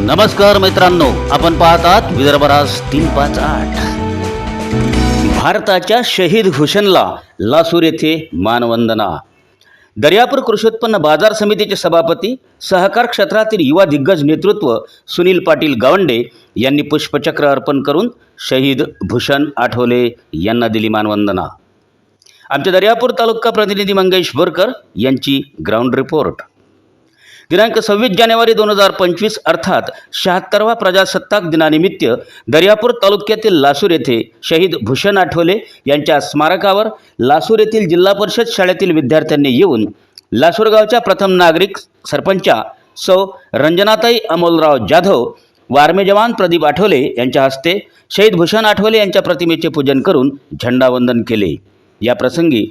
नमस्कार मित्रांनो आपण पाहतात विदर्भराज तीन पाच आठ. भारताच्या शहीद भूषणला लासूर येथे मानवंदना. दर्यापूर कृषोत्पन्न बाजार समितीचे सभापती सहकार क्षेत्रातील युवा दिग्गज नेतृत्व सुनील पाटील गावंडे यांनी पुष्पचक्र अर्पण करून शहीद भूषण आठवले यांना दिली मानवंदना. आमच्या दर्यापूर तालुका प्रतिनिधी मंगेश बोरकर यांची ग्राउंड रिपोर्ट. दिनांक सव्वीस जानेवारी दोन हजार पंचवीस अर्थात शहात्तरवा प्रजासत्ताक दिनानिमित्त दर्यापूर तालुक्यातील लासूर येथे शहीद भूषण आठवले यांच्या स्मारकावर लासूर येथील जिल्हा परिषद शाळेतील विद्यार्थ्यांनी येऊन लासूरगावच्या प्रथम नागरिक सरपंचा सौ रंजनाताई अमोलराव जाधव वारमे जवान प्रदीप आठवले यांच्या हस्ते शहीद भूषण आठवले यांच्या प्रतिमेचे पूजन करून झेंडावंदन केले. या प्रसंगी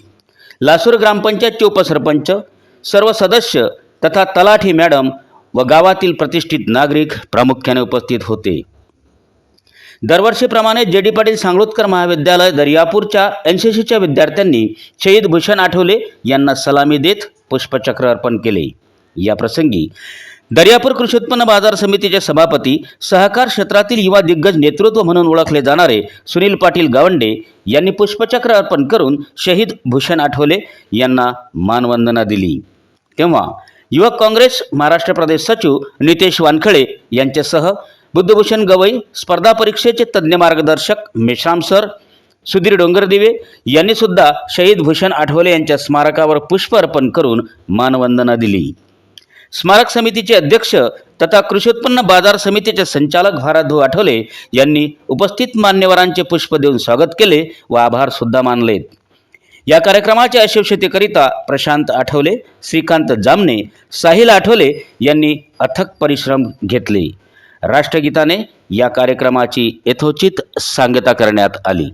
लासूर ग्रामपंचायतचे उपसरपंच सर्व सदस्य तथा तलाठी मॅडम व गावातील प्रतिष्ठित नागरिक प्रामुख्याने उपस्थित होते. दरवर्षीप्रमाणे जे डी पाटील सांगोलकर महाविद्यालय दर्यापूरच्या एन सी सीच्या विद्यार्थ्यांनी शहीद भूषण आठवले यांना सलामी देत पुष्पचक्र अर्पण केले. या प्रसंगी दर्यापूर कृषी उत्पन्न बाजार समितीचे सभापती सहकार क्षेत्रातील युवा दिग्गज नेतृत्व म्हणून ओळखले जाणारे सुनील पाटील गावंडे यांनी पुष्पचक्र अर्पण करून शहीद भूषण आठवले यांना मानवंदना दिली. तेव्हा युवक काँग्रेस महाराष्ट्र प्रदेश सचिव नितेश वानखळे यांच्यासह बुद्धभूषण गवई स्पर्धा परीक्षेचे तज्ज्ञ मार्गदर्शक मेश्राम सर सुधीर डोंगरदिवे यांनी सुद्धा शहीद भूषण आठवले यांच्या स्मारकावर पुष्प अर्पण करून मानवंदना दिली. स्मारक समितीचे अध्यक्ष तथा कृषी उत्पन्न बाजार समितीचे संचालक भाराधू आठवले यांनी उपस्थित मान्यवरांचे पुष्प देऊन स्वागत केले व आभार सुद्धा या कार्यक्रमाच्या यशस्वीतेकरिता प्रशांत आठवले श्रीकांत जामने साहिल आठवले यांनी अथक परिश्रम घेतले. राष्ट्रगीताने या कार्यक्रमाची यथोचित सांगता करण्यात आली.